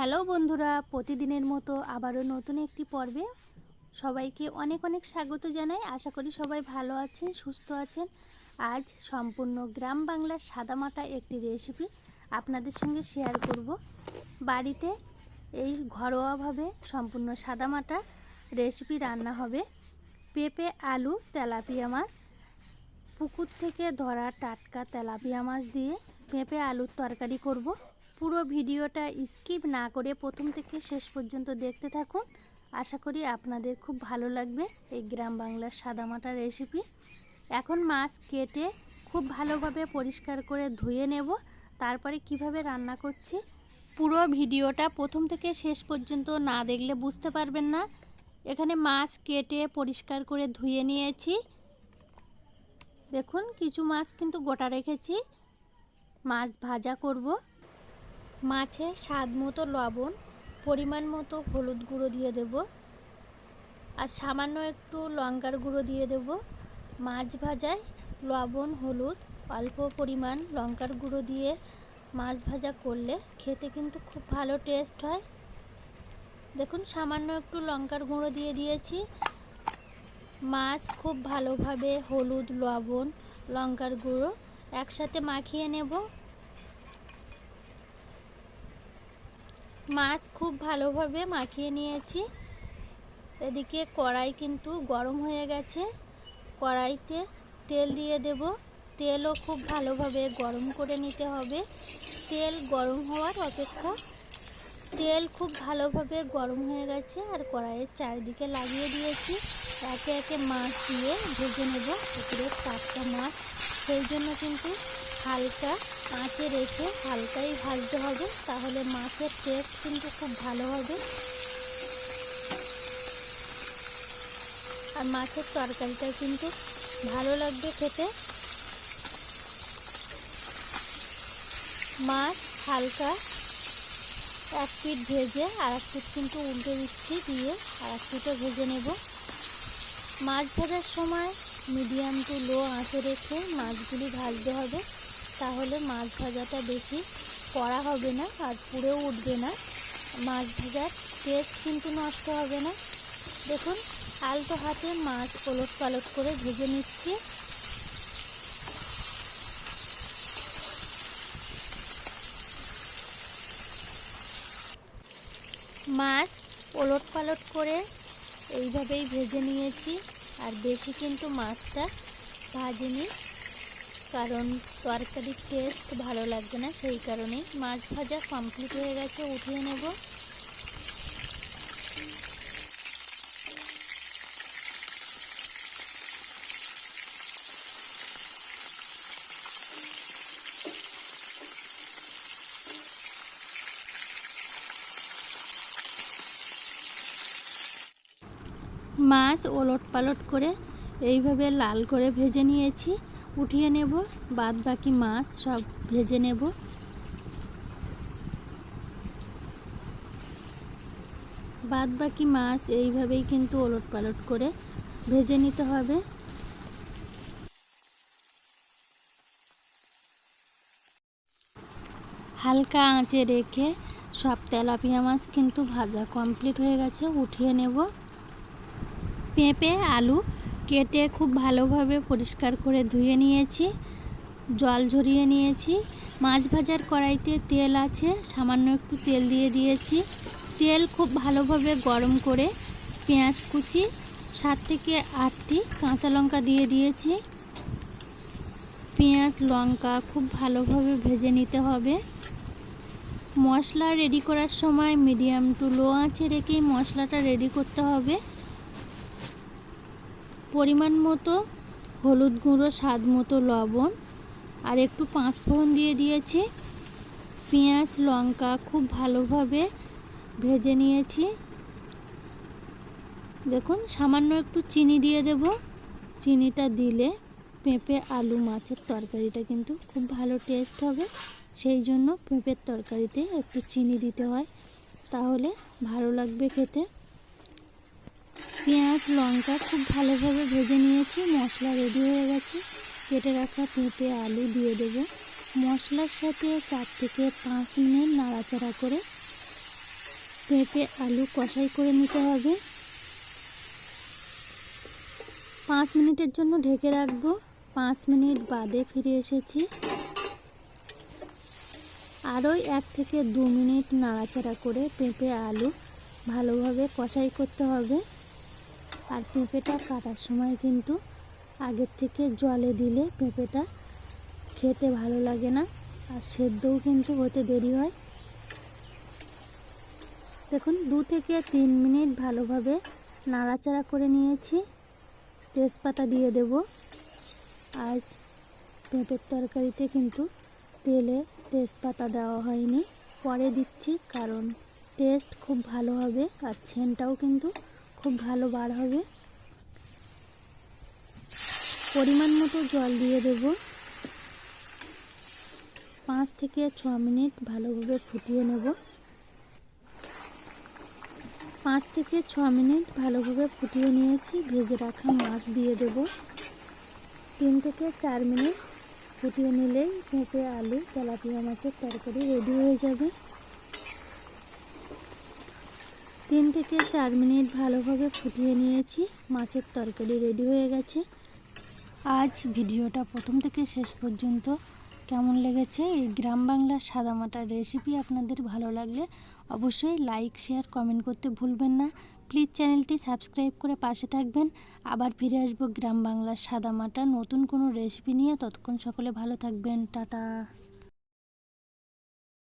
Hello বন্ধুরা, প্রতিদিনের মতো আবারও নতুন একটি পর্বে সবাইকে অনেক অনেক স্বাগত জানাই। আশা করি সবাই ভালো আছেন, সুস্থ আছেন। আজ সম্পূর্ণ গ্রাম বাংলার সাদামাটা একটি রেসিপি আপনাদের সঙ্গে শেয়ার করব। বাড়িতে এই ঘরোয়াভাবে সম্পূর্ণ সাদামাটা রেসিপি রান্না হবে। পেঁপে, আলু, তেলাপিয়া মাছ, পুকুর থেকে ধরা টাটকা তেলাপিয়া মাছ দিয়ে পেঁপে, আলুর তরকারি করব। পুরো ভিডিওটা স্কিপ না করে প্রথম থেকে শেষ পর্যন্ত দেখতে থাকুন। আশা করি আপনাদের খুব ভালো লাগবে এই গ্রাম বাংলার সাদামাটা রেসিপি এখন মাছ কেটে খুব ভালোভাবে পরিষ্কার করে ধুয়ে নেব। তারপরে কীভাবে রান্না করছি পুরো ভিডিওটা প্রথম থেকে শেষ পর্যন্ত না দেখলে বুঝতে পারবেন না। এখানে মাছ কেটে পরিষ্কার করে ধুয়ে নিয়েছি। দেখুন, কিছু মাছ কিন্তু গোটা রেখেছি। মাছ ভাজা করব। মাছে স্বাদ মতো লবণ, পরিমাণ মতো হলুদ গুঁড়ো দিয়ে দেব আর সামান্য একটু লঙ্কার গুঁড়ো দিয়ে দেব। মাছ ভাজায় লবণ, হলুদ, অল্প পরিমাণ লঙ্কার গুঁড়ো দিয়ে মাছ ভাজা করলে খেতে কিন্তু খুব ভালো টেস্ট হয়। দেখুন, সামান্য একটু লঙ্কার গুঁড়ো দিয়ে দিয়েছি। মাছ খুব ভালোভাবে হলুদ, লবণ, লঙ্কার গুঁড়ো একসাথে মাখিয়ে নেব। মাছ খুব ভালোভাবে মাখিয়ে নিয়েছি। এদিকে কড়াই কিন্তু গরম হয়ে গেছে। কড়াইতে তেল দিয়ে দেব। তেলও খুব ভালোভাবে গরম করে নিতে হবে। তেল গরম হওয়ার অপেক্ষা। তেল খুব ভালোভাবে গরম হয়ে গেছে আর কড়াইয়ের চারিদিকে লাগিয়ে দিয়েছি। একে একে মাছ দিয়ে ভেজে নেব। পুকুরের টাটকা মাছ। সেই জন্য কিন্তু হালকা আঁচে রেখে হালকাই ভাজতে হবে, তাহলে মাছের টেস্ট কিন্তু খুব ভালো হবে। আর মাছের তরকারিটা কিন্তু ভালো লাগবে খেতে। মাছ হালকা এক পিঠ ভেজে আর এক পিঠ কিন্তু উল্টে দিচ্ছি দিয়ে আর এক পিঠও ভেজে নেব। মাছ ভাজার সময় মিডিয়াম টু লো আঁচে রেখে মাছগুলি ভাজতে হবে। তাহলে মাছ ভাজাটা বেশি কড়া হবে না আর পুড়েও উঠবে না। মাছ ভাজার টেস্ট কিন্তু নষ্ট হবে না। দেখুন, আলতো হাতে মাছ ওলট পালট করে ভেজে নিচ্ছি। মাছ ওলট পালট করে এইভাবেই ভেজে নিয়েছি। আর বেশি কিন্তু মাছটা ভাজিনি। কারণ তরকারির টেস্ট ভালো লাগবে না, সেই কারণেই মাছ ভাজা কমপ্লিট হয়ে গেছে, উঠিয়ে নেব। মাছ ওলট পালট করে এইভাবে লাল করে ভেজে নিয়েছি। উঠিয়ে নেব বাদ বাকি মাছ সব ভেজে নেব। বাদ বাকি মাছ এইভাবেই কিন্তু ওলট পালট করে ভেজে নিতে হবে। হালকা আঁচে রেখে সব তেলাপিয়া মাছ কিন্তু ভাজা কমপ্লিট হয়ে গেছে, উঠিয়ে নেব। পেঁপে, আলু কেটে খুব ভালোভাবে পরিষ্কার করে ধুয়ে নিয়েছি, জল ঝরিয়ে নিয়েছি। মাছ ভাজার কড়াইতে তেল আছে, সামান্য একটু তেল দিয়ে দিয়েছি। তেল খুব ভালোভাবে গরম করে পেঁয়াজ কুচি, সাত থেকে আটটি কাঁচা লঙ্কা দিয়ে দিয়েছি। পেঁয়াজ, লঙ্কা খুব ভালোভাবে ভেজে নিতে হবে। মশলা রেডি করার সময় মিডিয়াম টু লো আঁচে রেখেই মশলাটা রেডি করতে হবে। পরিমাণ মতো হলুদ গুঁড়ো, স্বাদ মতো লবণ আর একটু পাঁচ ফোড়ন দিয়ে দিয়েছি। পেঁয়াজ, লঙ্কা খুব ভালোভাবে ভেজে নিয়েছি। দেখুন, সামান্য একটু চিনি দিয়ে দেব। চিনিটা দিলে পেঁপে, আলু, মাছের তরকারিটা কিন্তু খুব ভালো টেস্ট হবে। সেই জন্য পেঁপের তরকারিতে একটু চিনি দিতে হয়। তাহলে ভালো লাগবে খেতে। পেঁয়াজ, লঙ্কা খুব ভালোভাবে ভেজে নিয়েছি। মশলা রেডি হয়ে গেছে। কেটে রাখা পেঁপে আলু দিয়ে দেব। মশলার সাথে চার থেকে পাঁচ মিনিট নাড়াচাড়া করে পেঁপে আলু কষাই করে নিতে হবে। পাঁচ মিনিটের জন্য ঢেকে রাখব। পাঁচ মিনিট বাদে ফিরে এসেছি। আরও এক থেকে দু মিনিট নাড়াচাড়া করে পেঁপে আলু ভালোভাবে কষাই করতে হবে। আর পেঁপেটা কাটার সময় কিন্তু আগের থেকে জলে দিলে পেঁপেটা খেতে ভালো লাগে না আর সেদ্ধও কিন্তু হতে দেরি হয়। দেখুন, দু থেকে তিন মিনিট ভালোভাবে নাড়াচাড়া করে নিয়েছি। তেজপাতা দিয়ে দেব। আজ পেঁপের তরকারিতে কিন্তু তেলে তেজপাতা দেওয়া হয়নি। পরে দিচ্ছি কারণ টেস্ট খুব ভালো হবে আর ছেনটাও কিন্তু খুব ভালো বার হবে। পরিমাণ মতো জল দিয়ে দেব। পাঁচ থেকে ছ মিনিট ভালোভাবে ফুটিয়ে নেব। পাঁচ থেকে ছ মিনিট ভালোভাবে ফুটিয়ে নিয়েছি, ভেজে রাখা মাছ দিয়ে দেব। তিন থেকে চার মিনিট ফুটিয়ে নিলেই পেঁপে, আলু, তেলাপিয়া মাছের তরকারি রেডি হয়ে যাবে। তিন থেকে চার মিনিট ভালোভাবে ফুটিয়ে নিয়েছি। মাছের তরকারি রেডি হয়ে গেছে। আজ ভিডিওটা প্রথম থেকে শেষ পর্যন্ত কেমন লেগেছে? এই গ্রাম বাংলার সাদামাটার রেসিপি আপনাদের ভালো লাগলে অবশ্যই লাইক শেয়ার কমেন্ট করতে ভুলবেন না। প্লিজ চ্যানেলটি সাবস্ক্রাইব করে পাশে থাকবেন। আবার ফিরে আসব গ্রাম বাংলার সাদামাটা নতুন কোনো রেসিপি নিয়ে। ততক্ষণ সকলে ভালো থাকবেন। টাটা।